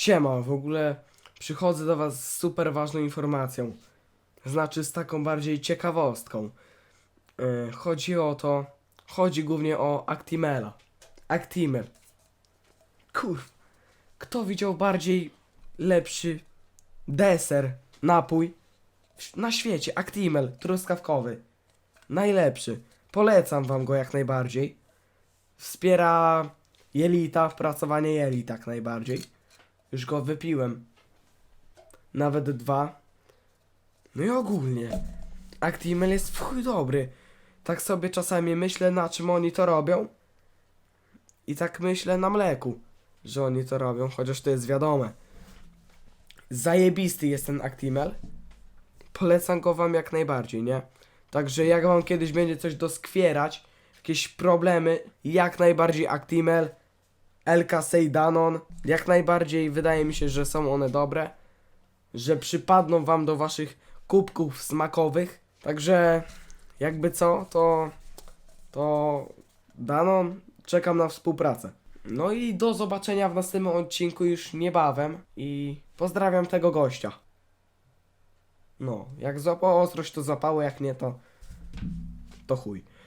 Siema, w ogóle przychodzę do was z super ważną informacją. Znaczy z taką bardziej ciekawostką. Yy, chodzi o to, chodzi głównie o Actimela. Actimel. Kur... Kto widział bardziej lepszy deser, napój na świecie? Actimel, truskawkowy. Najlepszy. Polecam wam go jak najbardziej. Wspiera jelita, wpracowanie jelit jak najbardziej. Już go wypiłem. Nawet dwa. No i ogólnie. Actimel jest w chuj dobry. Tak sobie czasami myślę na czym oni to robią. I tak myślę na mleku, że oni to robią, chociaż to jest wiadome. Zajebisty jest ten Actimel. Polecam go wam jak najbardziej, nie? Także jak wam kiedyś będzie coś doskwierać, jakieś problemy, jak najbardziej Actimel, LKC i Danon, jak najbardziej wydaje mi się, że są one dobre, że przypadną wam do waszych kubków smakowych. Także jakby co, to to Danon, czekam na współpracę. No i do zobaczenia w następnym odcinku już niebawem i pozdrawiam tego gościa. No, jak złapał ostrość to złapało, jak nie to to chuj.